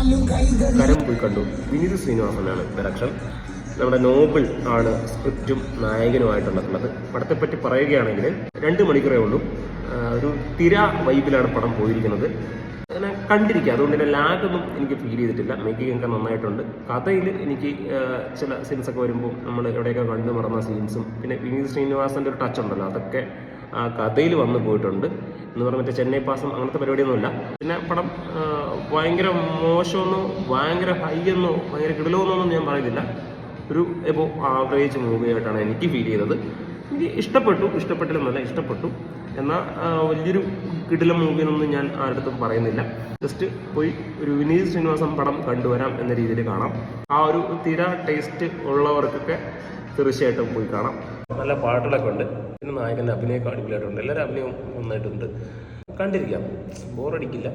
കരം പോയി കണ്ടു. വിനീത് ശ്രീനിവാസനാണ് ഡയറക്ഷൻ നമ്മുടെ നോബിൾ ആണ് സ്ക്രിപ്റ്റും നായകനുമായിട്ടുള്ളത് പടത്തെപ്പറ്റി പറയുകയാണെങ്കിൽ രണ്ട് മണിക്കൂറേ ഉള്ളൂ. ഒരു തിര വൈബിലാണ് പടം പോയിരിക്കുന്നത്. അങ്ങനെ കണ്ടിരിക്കുക അതുകൊണ്ട് തന്നെ ലാഗൊന്നും എനിക്ക് ഫീൽ ചെയ്തിട്ടില്ല. മേക്കിംഗ് ഒക്കെ നന്നായിട്ടുണ്ട്. കഥയിൽ എനിക്ക് ചില സീൻസ് ഒക്കെ വരുമ്പോൾ നമ്മൾ എവിടെയൊക്കെ കണ്ടു മറന്ന സീൻസും പിന്നെ വിനീത് ശ്രീനിവാസന്റെ ഒരു ടച്ച് ഉണ്ടല്ലോ. അതൊക്കെ ആ കഥയിൽ വന്നു പോയിട്ടുണ്ട്. എന്ന് പറഞ്ഞ മറ്റേ ചെന്നൈ പാസം അങ്ങനത്തെ പരിപാടിയൊന്നുമില്ല. പിന്നെ പടം ഭയങ്കര മോശമെന്നോ ഭയങ്കര ഹൈ എന്നോ ഭയങ്കര കിടലോന്നൊന്നും ഞാൻ പറയുന്നില്ല. ഒരു എബോ ആവറേജ് മൂവിയായിട്ടാണ് എനിക്ക് ഫീൽ ചെയ്തത്. എനിക്ക് ഇഷ്ടപ്പെട്ടു ഇഷ്ടപ്പെട്ടില്ലെന്നല്ല ഇഷ്ടപ്പെട്ടു. എന്നാൽ വലിയൊരു കിടിലം മൂവി എന്നൊന്നും ഞാൻ ആരുടെ പറയുന്നില്ല. ജസ്റ്റ് പോയി ഒരു വിനീത് ശ്രീനിവാസൻ പടം കണ്ടുവരാം എന്ന രീതിയിൽ കാണാം. ആ ഒരു തിര ടേസ്റ്റ് ഉള്ളവർക്കൊക്കെ തീർച്ചയായിട്ടും പോയി കാണാം. നല്ല പാട്ടുകളൊക്കെ ഉണ്ട്. പിന്നെ നായകന്റെ അഭിനയമൊക്കെ അടിപൊളിയായിട്ടുണ്ട്. എല്ലാവരും അഭിനയം നന്നായിട്ടുണ്ട്. കണ്ടിരിക്കാം. ബോറടിക്കില്ല